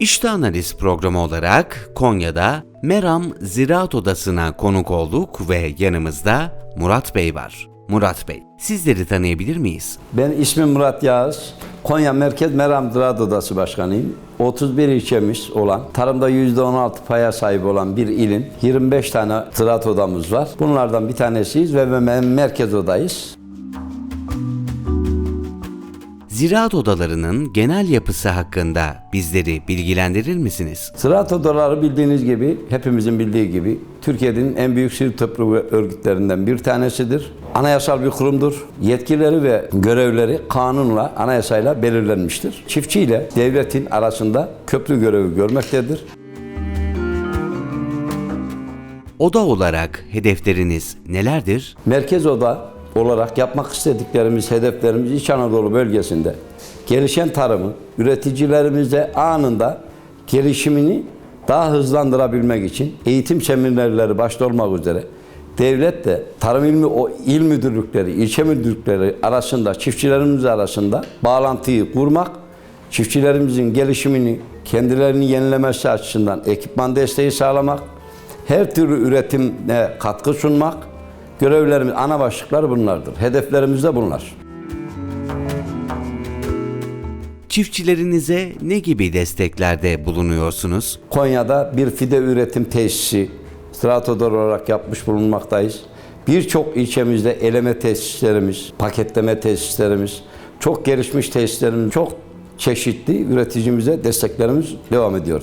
İşte Analiz programı olarak Konya'da Meram Ziraat Odası'na konuk olduk ve yanımızda Murat Bey var. Murat Bey, sizleri tanıyabilir miyiz? Ben ismim Murat Yağız. Konya Merkez Meram Ziraat Odası Başkanıyım. 31 ilçemiz olan, tarımda %16 paya sahip olan bir ilin 25 tane ziraat odamız var. Bunlardan bir tanesiyiz ve merkez odayız. Ziraat odalarının genel yapısı hakkında bizleri bilgilendirir misiniz? Ziraat odaları bildiğiniz gibi, hepimizin bildiği gibi Türkiye'nin en büyük sivil toplum örgütlerinden bir tanesidir. Anayasal bir kurumdur. Yetkileri ve görevleri kanunla, anayasayla belirlenmiştir. Çiftçi ile devletin arasında köprü görevi görmektedir. Oda olarak hedefleriniz nelerdir? Merkez oda olarak yapmak istediklerimiz, hedeflerimiz İç Anadolu bölgesinde gelişen tarımı üreticilerimize anında gelişimini daha hızlandırabilmek için eğitim seminerleri başta olmak üzere devlet de tarım ilmi o il müdürlükleri, ilçe müdürlükleri arasında, çiftçilerimiz arasında bağlantıyı kurmak, çiftçilerimizin gelişimini, kendilerini yenilemesi açısından ekipman desteği sağlamak, her türlü üretime katkı sunmak, görevlerimiz, ana başlıklar bunlardır. Hedeflerimiz de bunlar. Çiftçilerinize ne gibi desteklerde bulunuyorsunuz? Konya'da bir fide üretim tesisi stratodor olarak yapmış bulunmaktayız. Birçok ilçemizde eleme tesislerimiz, paketleme tesislerimiz, çok gelişmiş tesislerimiz, çok çeşitli üreticimize desteklerimiz devam ediyor.